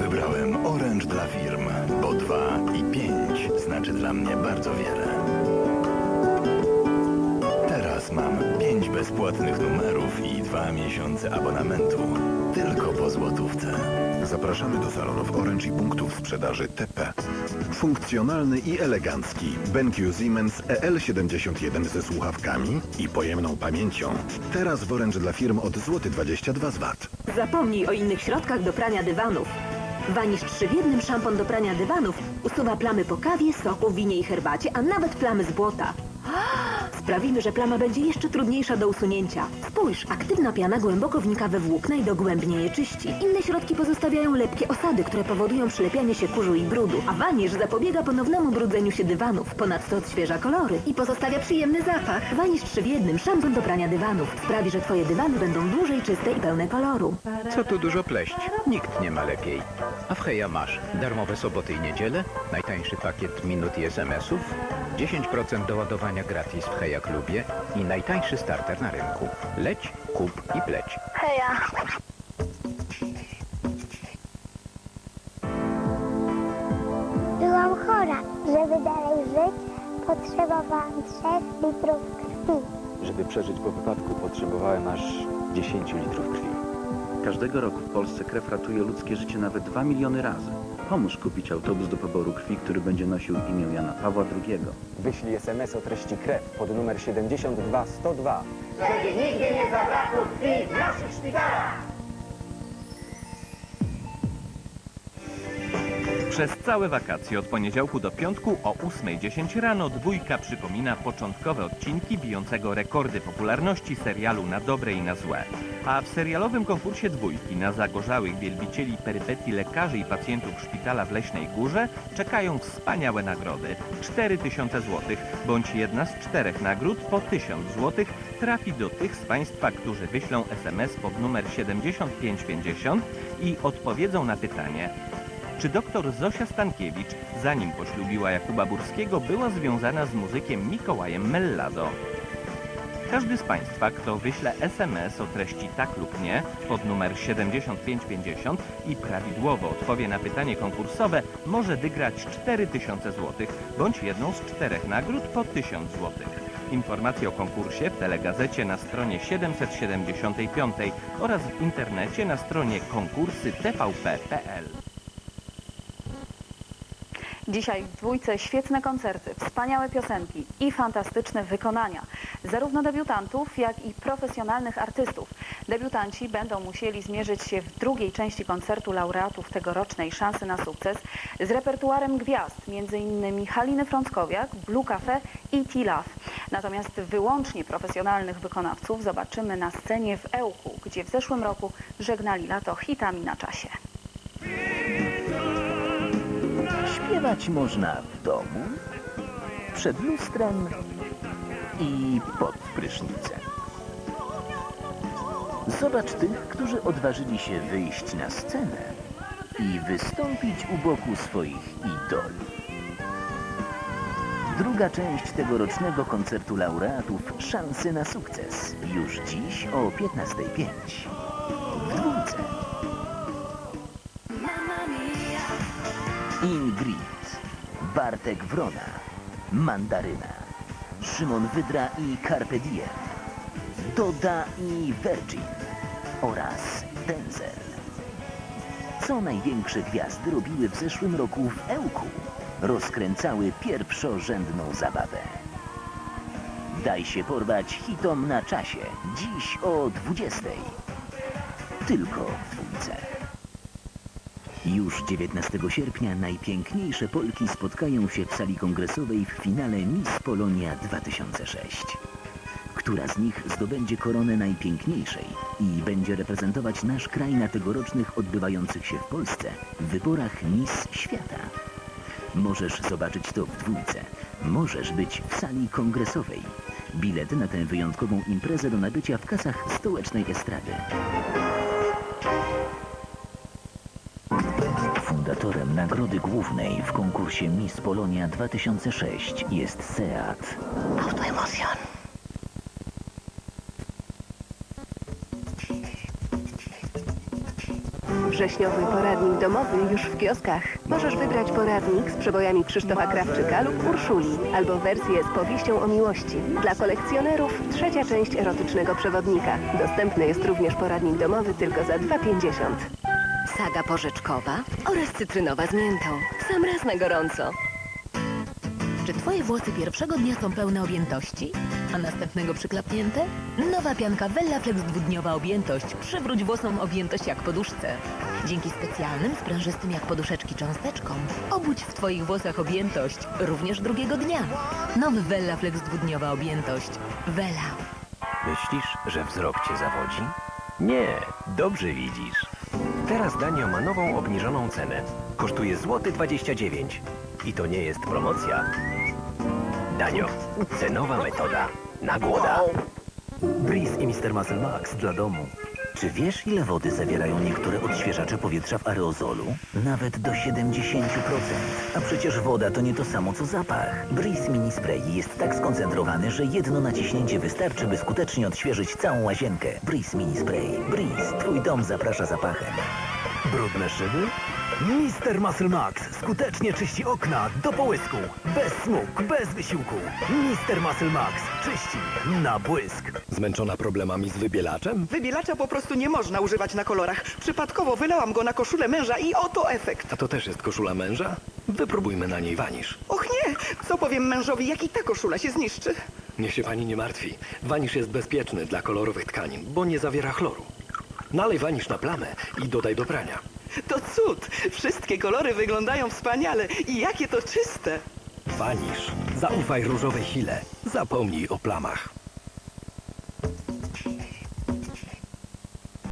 Wybrałem Orange dla firm, bo 2 i 5 znaczy dla mnie bardzo wiele. Teraz mam 5 bezpłatnych numerów i 2 miesiące abonamentu. Tylko po złotówce. Zapraszamy do salonów Orange i punktów sprzedaży TP. Funkcjonalny i elegancki BenQ Siemens EL71 ze słuchawkami i pojemną pamięcią. Teraz w Orange dla firm od złoty 22 z VAT. Zapomnij o innych środkach do prania dywanów. Vanish 3 w jednym szampon do prania dywanów usuwa plamy po kawie, soku, winie i herbacie, a nawet plamy z błota. Sprawimy, że plama będzie jeszcze trudniejsza do usunięcia. Spójrz, aktywna piana głęboko wnika we włókna i dogłębnie je czyści. Inne środki pozostawiają lepkie osady, które powodują przylepianie się kurzu i brudu. A Vanish zapobiega ponownemu brudzeniu się dywanów. Ponadto odświeża kolory i pozostawia przyjemny zapach. Vanish 3 w jednym szampon do prania dywanów sprawi, że twoje dywany będą dłużej czyste i pełne koloru. Co tu dużo pleść? Nikt nie ma lepiej. A w Heja masz darmowe soboty i niedziele, najtańszy pakiet minut i SMS-ów, 10% doładowania gratis w Heja Klubie i najtańszy starter na rynku. Leć, kup i pleć. Heja. Byłam chora. Żeby dalej żyć, potrzebowałam 3 litrów krwi. Żeby przeżyć po wypadku potrzebowałem aż 10 litrów krwi. Każdego roku w Polsce krew ratuje ludzkie życie nawet 2 miliony razy. Pomóż kupić autobus do poboru krwi, który będzie nosił imię Jana Pawła II. Wyślij SMS o treści krew pod numer 72102. Przez całe wakacje od poniedziałku do piątku o 8.10 rano dwójka przypomina początkowe odcinki bijącego rekordy popularności serialu Na dobre i na złe. A w serialowym konkursie dwójki na zagorzałych wielbicieli perypetii lekarzy i pacjentów szpitala w Leśnej Górze czekają wspaniałe nagrody. 4000 zł, bądź jedna z czterech nagród po 1000 zł trafi do tych z Państwa, którzy wyślą SMS pod numer 7550 i odpowiedzą na pytanie, czy doktor Zosia Stankiewicz, zanim poślubiła Jakuba Burskiego, była związana z muzykiem Mikołajem Mellado? Każdy z Państwa, kto wyśle SMS o treści tak lub nie pod numer 7550 i prawidłowo odpowie na pytanie konkursowe, może wygrać 4000 zł bądź jedną z czterech nagród po 1000 zł. Informacje o konkursie w telegazecie na stronie 775 oraz w internecie na stronie konkursy tvp.pl. Dzisiaj w dwójce świetne koncerty, wspaniałe piosenki i fantastyczne wykonania. Zarówno debiutantów, jak i profesjonalnych artystów. Debiutanci będą musieli zmierzyć się w drugiej części koncertu laureatów tegorocznej szansy na sukces z repertuarem gwiazd, m.in. Haliny Frąckowiak, Blue Cafe i T-Love. Natomiast wyłącznie profesjonalnych wykonawców zobaczymy na scenie w Ełku, gdzie w zeszłym roku żegnali lato hitami na czasie. Śpiewać można w domu, przed lustrem i pod prysznicem. Zobacz tych, którzy odważyli się wyjść na scenę i wystąpić u boku swoich idoli. Druga część tegorocznego koncertu laureatów Szansy na sukces już dziś o 15.05 w. Ingrid, Bartek Wrona, Mandaryna, Szymon Wydra i Carpe Diem, Doda i Virgin oraz Denzel. Co największe gwiazdy robiły w zeszłym roku w Ełku? Rozkręcały pierwszorzędną zabawę. Daj się porwać hitom na czasie. Dziś o 20.00. Tylko w dwójce. Już 19 sierpnia najpiękniejsze Polki spotkają się w sali kongresowej w finale Miss Polonia 2006. Która z nich zdobędzie koronę najpiękniejszej i będzie reprezentować nasz kraj na tegorocznych odbywających się w Polsce wyborach Miss Świata. Możesz zobaczyć to w dwójce. Możesz być w sali kongresowej. Bilety na tę wyjątkową imprezę do nabycia w kasach stołecznej estrady. Dyrektorem nagrody głównej w konkursie Miss Polonia 2006 jest Seat. Wrześniowy poradnik domowy już w kioskach. Możesz wybrać poradnik z przebojami Krzysztofa Krawczyka lub Urszuli, albo wersję z powieścią o miłości. Dla kolekcjonerów trzecia część erotycznego przewodnika. Dostępny jest również poradnik domowy tylko za 2,50. Saga porzeczkowa oraz cytrynowa z miętą. Sam raz na gorąco. Czy twoje włosy pierwszego dnia są pełne objętości, a następnego przyklapnięte? Nowa pianka Vella Flex dwudniowa objętość przywróć włosom objętość jak poduszce. Dzięki specjalnym, sprężystym jak poduszeczki cząsteczkom obudź w twoich włosach objętość również drugiego dnia. Nowy Vella Flex dwudniowa objętość. Vella. Myślisz, że wzrok cię zawodzi? Nie, dobrze widzisz. Teraz Danio ma nową obniżoną cenę. Kosztuje złoty 29. I to nie jest promocja. Danio, cenowa metoda. Na głoda. Breeze i Mr. Muscle Max dla domu. Czy wiesz, ile wody zawierają niektóre odświeżacze powietrza w aerozolu? Nawet do 70%. A przecież woda to nie to samo co zapach. Breeze Mini Spray jest tak skoncentrowany, że jedno naciśnięcie wystarczy, by skutecznie odświeżyć całą łazienkę. Breeze Mini Spray. Breeze, twój dom zaprasza zapachem. Brudne szyby? Mister Muscle Max skutecznie czyści okna do połysku. Bez smug, bez wysiłku. Mister Muscle Max czyści na błysk. Zmęczona problemami z wybielaczem? Wybielacza po prostu nie można używać na kolorach. Przypadkowo wylałam go na koszulę męża i oto efekt. A to też jest koszula męża? Wypróbujmy na niej wanisz. Och nie! Co powiem mężowi, jak i ta koszula się zniszczy? Niech się pani nie martwi. Wanisz jest bezpieczny dla kolorowych tkanin, bo nie zawiera chloru. Nalej wanisz na plamę i dodaj do prania. To cud! Wszystkie kolory wyglądają wspaniale i jakie to czyste! Wanisz. Zaufaj różowej chile. Zapomnij o plamach.